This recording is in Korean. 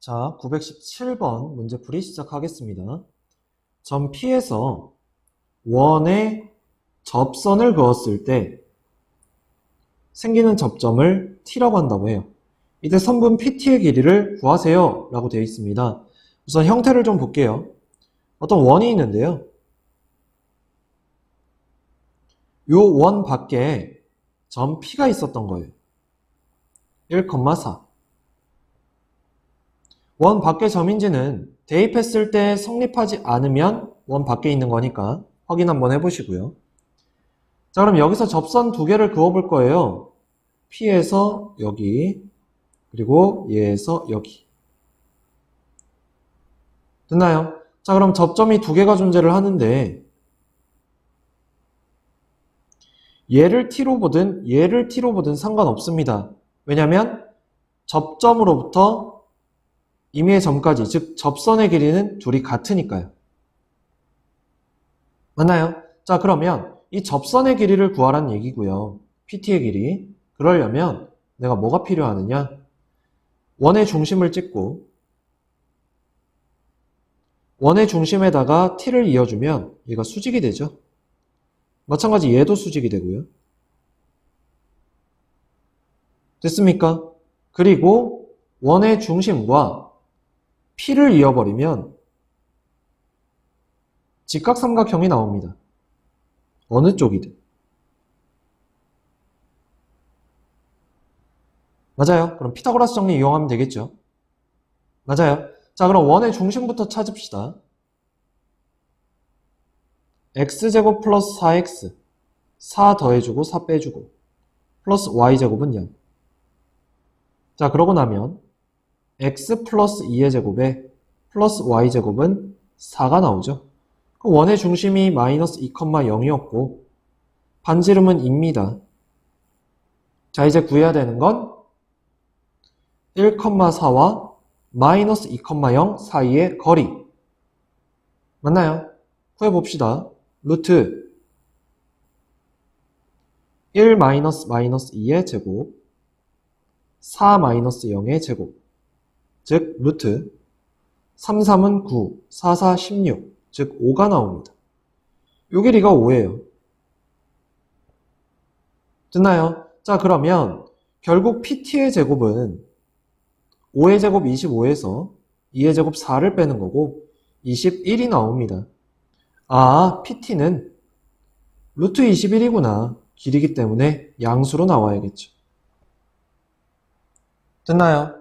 자, 917번 문제풀이 시작하겠습니다. 점 P에서 원의 접선을 그었을 때 생기는 접점을 T라고 한다고 해요. 이때 선분 PT의 길이를 구하세요 라고 되어 있습니다. 우선 형태를 좀 볼게요. 어떤 원이 있는데요. 요 원 밖에 점 P가 있었던 거예요. 1,4. 원 밖의 점인지는 대입했을 때 성립하지 않으면 원 밖에 있는 거니까 확인 한번 해보시고요. 자, 그럼 여기서 접선 두 개를 그어볼 거예요. P에서 여기, 그리고 얘에서 여기. 됐나요? 자, 그럼 접점이 두 개가 존재를 하는데, 얘를 T로 보든 얘를 T로 보든 상관없습니다. 왜냐면 접점으로부터 임의의 점까지, 즉 접선의 길이는 둘이 같으니까요. 맞나요? 자, 그러면 이 접선의 길이를 구하라는 얘기고요. PT의 길이. 그러려면 내가 뭐가 필요하느냐? 원의 중심을 찍고 원의 중심에다가 T를 이어주면 얘가 수직이 되죠. 마찬가지 얘도 수직이 되고요. 됐습니까? 그리고 원의 중심과 P를 이어버리면 직각삼각형이 나옵니다. 어느 쪽이든. 맞아요. 그럼 피타고라스 정리 이용하면 되겠죠. 맞아요. 자, 그럼 원의 중심부터 찾읍시다. x제곱 플러스 4x 4 더해주고 4 빼주고 플러스 y제곱은 0. 자, 그러고 나면 x 플러스 2의 제곱에 플러스 y제곱은 4가 나오죠. 그럼 원의 중심이 마이너스 2,0이었고 반지름은 2입니다. 자, 이제 구해야 되는 건 1,4와 마이너스 2,0 사이의 거리. 맞나요? 구해봅시다. 루트 1 마이너스 마이너스 2의 제곱 4 마이너스 0의 제곱 즉 루트 3, 3은 9, 4, 4, 16, 즉 5가 나옵니다. 요 길이가 5예요. 됐나요? 자 그러면 결국 PT의 제곱은 5의 제곱 25에서 2의 제곱 4를 빼는 거고 21이 나옵니다. 아, PT는 루트 21이구나. 길이기 때문에 양수로 나와야겠죠. 됐나요?